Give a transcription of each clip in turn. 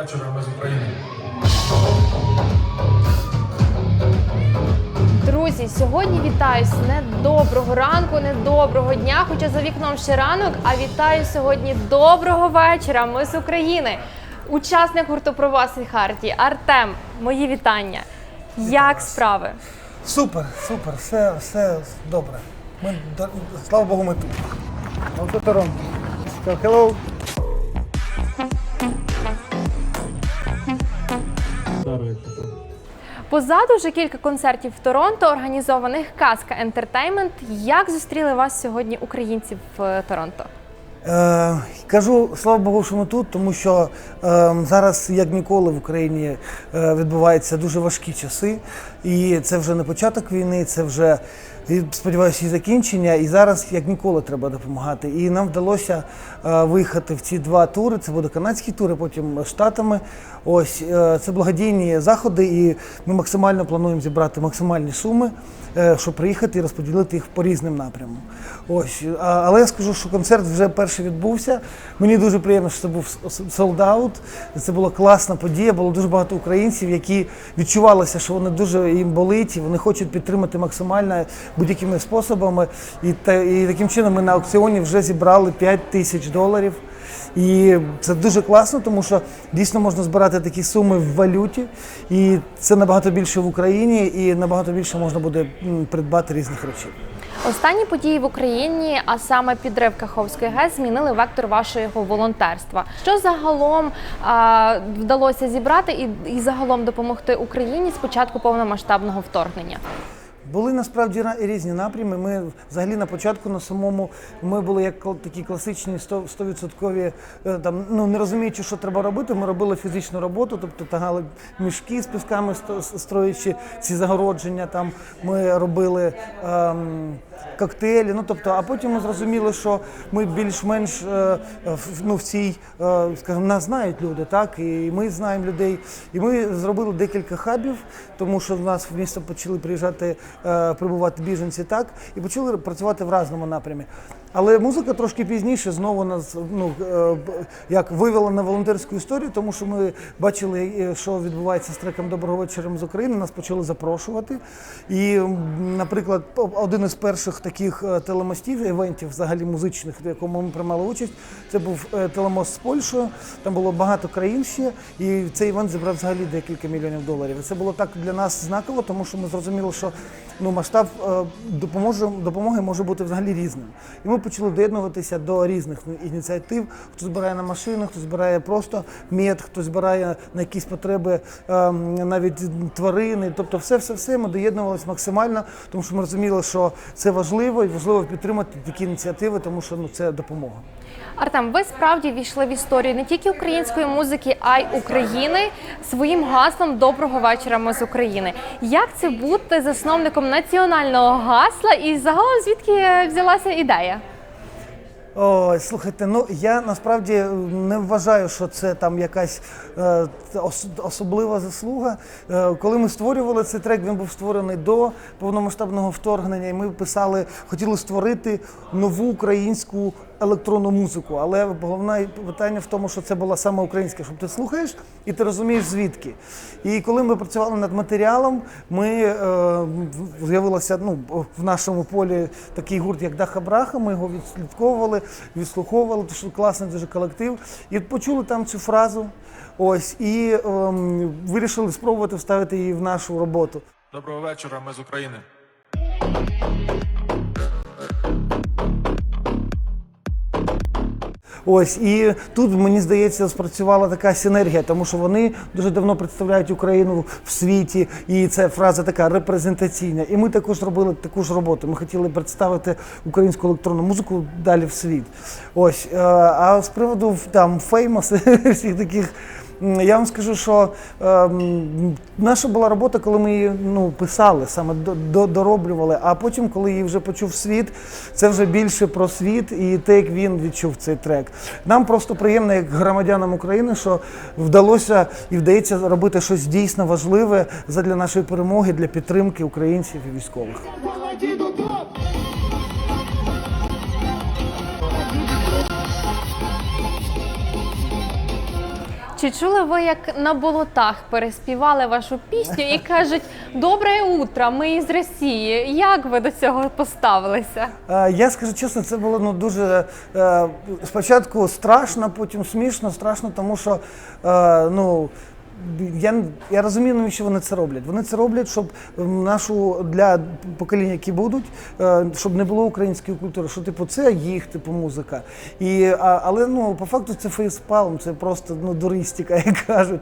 вечора, ми з України. Друзі, сьогодні вітаю з не доброго ранку, не доброго дня, хоча за вікном ще ранок, а вітаю сьогодні доброго вечора. Ми з України. Учасник гурту про вас і Харті Артем. Мої вітання. Як справи? Супер, супер, все, все добре. Ми, слава Богу, ми тут. Hello. Позаду вже кілька концертів в Торонто, організованих Казка Ентертеймент. Як зустріли вас сьогодні українці в е, Торонто? Е, кажу, слава Богу, що ми тут, тому що е, зараз, як ніколи, в Україні е, відбуваються дуже важкі часи. І це вже не початок війни, це вже, і, сподіваюся, і закінчення. І зараз, як ніколи, треба допомагати. І нам вдалося е, виїхати в ці два тури. Це буде канадські тури, потім штатами. Ось е, це благодійні заходи, і ми максимально плануємо зібрати максимальні суми, е, щоб приїхати і розподілити їх по різним напрямам. Ось, але я скажу, що концерт вже перший відбувся. Мені дуже приємно, що це був солдат. Це була класна подія. Було дуже багато українців, які відчувалося, що вони дуже їм болить, і вони хочуть підтримати максимально будь-якими способами. І, та, і таким чином ми на аукціоні вже зібрали 5 тисяч доларів. І це дуже класно, тому що дійсно можна збирати такі суми в валюті, і це набагато більше в Україні, і набагато більше можна буде придбати різних речей. Останні події в Україні, а саме підрив Каховської ГЕС, змінили вектор вашого волонтерства. Що загалом а, вдалося зібрати і, і загалом допомогти Україні з початку повномасштабного вторгнення? Були насправді ра- різні напрями. Ми взагалі на початку на самому ми були як такі класичні 100 100% е, там, ну не розуміючи, що треба робити. Ми робили фізичну роботу, тобто тагали мішки з пісками, строючи ці загородження. Там ми робили ем, коктейлі. Ну тобто, а потім ми зрозуміли, що ми більш-менш е, ну, в цій, е, скажімо, нас знають люди, так і ми знаємо людей. І ми зробили декілька хабів, тому що в нас в місто почали приїжджати, е, прибувати біженці, так і почали працювати в разному напрямі. Але музика трошки пізніше знову нас ну е, як вивела на волонтерську історію, тому що ми бачили, е, що відбувається з треком Доброго вечора з України. Нас почали запрошувати. І, наприклад, один із перших таких е, телемостів, івентів взагалі музичних, в якому ми приймали участь, це був телемост з Польщею. Там було багато країн ще, і цей івент зібрав взагалі декілька мільйонів доларів. Це було так для нас знаково, тому що ми зрозуміли, що ну масштаб допомоги може бути взагалі різним. І ми почали доєднуватися до різних ініціатив. Хто збирає на машини, хто збирає просто мед, хто збирає на якісь потреби ем, навіть тварини. Тобто, все, все, все ми доєднувалися максимально, тому що ми розуміли, що це важливо і важливо підтримати такі ініціативи, тому що ну це допомога. Артем, ви справді війшли в історію не тільки української музики, а й України своїм гаслом Доброго вечора. Ми з України. Як це бути засновником національного гасла? І загалом звідки взялася ідея? Ой, слухайте, ну я насправді не вважаю, що це там якась е, ос- особлива заслуга. Е, коли ми створювали цей трек, він був створений до повномасштабного вторгнення, і ми писали, хотіли створити нову українську електронну музику. Але головне питання в тому, що це була саме українська, щоб ти слухаєш і ти розумієш звідки. І коли ми працювали над матеріалом, ми е, з'явилося ну, в нашому полі такий гурт, як Даха Браха. Ми його відслідковували, відслуховували, тому що класний дуже колектив. І почули там цю фразу. Ось і ем, вирішили спробувати вставити її в нашу роботу. Доброго вечора, ми з України. Ось і тут мені здається спрацювала така синергія, тому що вони дуже давно представляють Україну в світі, і це фраза така репрезентаційна. І ми також робили таку ж роботу. Ми хотіли представити українську електронну музику далі в світ. Ось е, а з приводу там феймаси всіх таких. Я вам скажу, що ем, наша була робота, коли ми її ну, писали, саме до, до, дороблювали. А потім, коли її вже почув світ, це вже більше про світ і те, як він відчув цей трек. Нам просто приємно, як громадянам України, що вдалося і вдається робити щось дійсно важливе задля нашої перемоги, для підтримки українців і військових. Чи чули ви, як на болотах переспівали вашу пісню і кажуть Добре утро, ми із Росії. Як ви до цього поставилися? Е, Я скажу чесно, це було ну дуже е, спочатку страшно, потім смішно, страшно, тому що е, ну. Я, я розумію, навіщо вони це роблять. Вони це роблять, щоб нашу для покоління, які будуть, е, щоб не було української культури. Що типу це їх, типу музика. І, а, але ну по факту це фейспалм, це просто ну дуристика, як кажуть.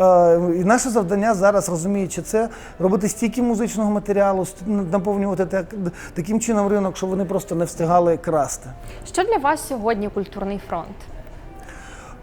Е, і наше завдання зараз, розуміючи це, робити стільки музичного матеріалу, наповнювати так, таким чином ринок, щоб вони просто не встигали красти. Що для вас сьогодні культурний фронт?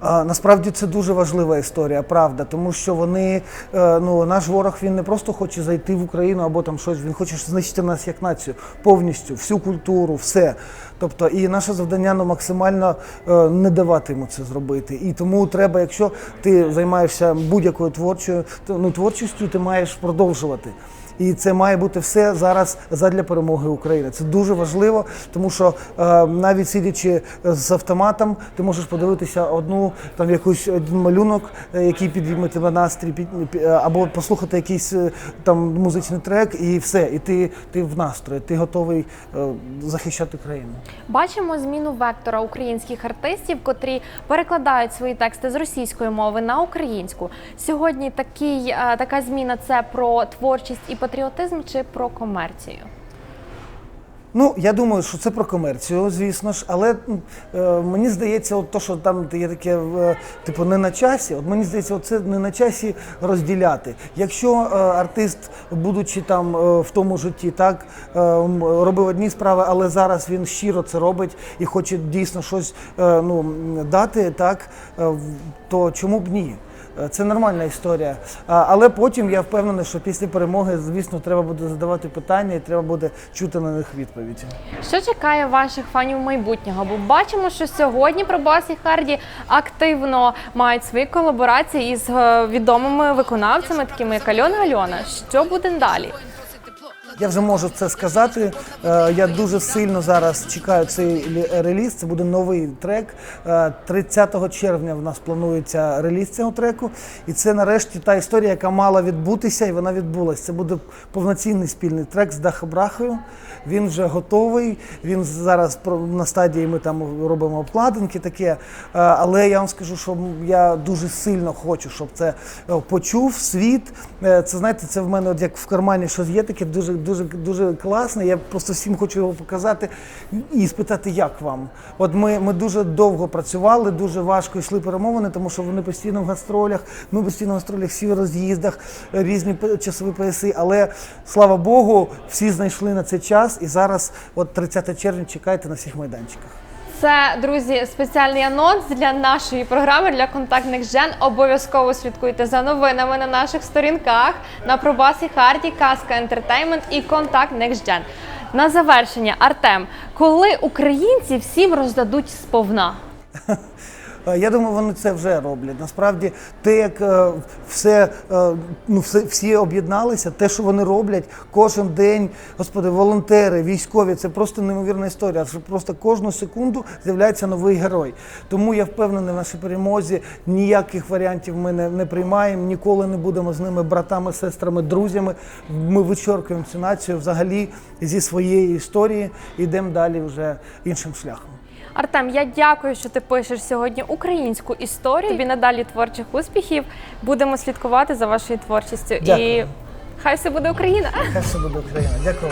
Насправді це дуже важлива історія, правда, тому що вони, е, ну наш ворог він не просто хоче зайти в Україну або там щось, він хоче знищити нас як націю повністю, всю культуру, все. Тобто, і наше завдання ну, максимально е, не давати йому це зробити. І тому треба, якщо ти займаєшся будь-якою творчою, ну, творчістю, ти маєш продовжувати. І це має бути все зараз задля перемоги України. Це дуже важливо, тому що е, навіть сидячи з автоматом, ти можеш подивитися одну там якусь один малюнок, е, який підійме тебе настрій, під, е, або послухати якийсь е, там музичний трек, і все. І ти, ти в настрої, ти готовий е, захищати країну. Бачимо зміну вектора українських артистів, котрі перекладають свої тексти з російської мови на українську. Сьогодні такий, е, така зміна це про творчість і патріотизм чи про комерцію? Ну, я думаю, що це про комерцію, звісно ж, але е, мені здається, от то, що там є таке, е, типу, не на часі, от мені здається, от це не на часі розділяти. Якщо е, артист, будучи там е, в тому житті, так е, робив одні справи, але зараз він щиро це робить і хоче дійсно щось е, ну, дати, так, е, то чому б ні? Це нормальна історія. Але потім я впевнений, що після перемоги, звісно, треба буде задавати питання і треба буде чути на них відповіді. Що чекає ваших фанів майбутнього? Бо бачимо, що сьогодні Пробас і Харді активно мають свої колаборації із е, відомими виконавцями, такими як Альона Альона. Що буде далі? Я вже можу це сказати. Е, Я дуже сильно зараз чекаю цей реліз. Це буде новий трек. Е, 30 червня в нас планується реліз цього треку. І це нарешті та історія, яка мала відбутися, і вона відбулася. Це буде повноцінний спільний трек з Дахобрахою. Він вже готовий. Він зараз на стадії ми там робимо обкладинки таке. Е, Але я вам скажу, що я дуже сильно хочу, щоб це е, почув світ. Е, Це знаєте, це в мене от як в кармані щось є таке дуже дуже дуже класне. Я просто всім хочу його показати і спитати, як вам. От ми, ми дуже довго працювали, дуже важко йшли перемовини, тому що вони постійно в гастролях. Ми постійно в гастролях, всі в роз'їздах, різні часові пояси. Але слава Богу, всі знайшли на цей час. І зараз, от 30 червня, чекайте на всіх майданчиках. Це, друзі, спеціальний анонс для нашої програми для контактних жен. Обов'язково слідкуйте за новинами на наших сторінках на Пробасі Харді, Казка Ентертеймент і Контакт Next. На завершення, Артем, коли українці всім роздадуть сповна? Е, Я думаю, вони це вже роблять. Насправді, те, як е, все, е, ну, все, всі об'єдналися, те, що вони роблять кожен день, господи, волонтери, військові, це просто неймовірна історія. Що просто кожну секунду з'являється новий герой. Тому я впевнений в нашій перемозі. Ніяких варіантів ми не, не приймаємо, ніколи не будемо з ними братами, сестрами, друзями. Ми вичеркуємо цю націю взагалі зі своєї історії йдемо далі вже іншим шляхом. Артем, я дякую, що ти пишеш сьогодні українську історію. Тобі надалі творчих успіхів. Будемо слідкувати за вашою творчістю. І хай все буде Україна! Хай все буде Україна. Дякую.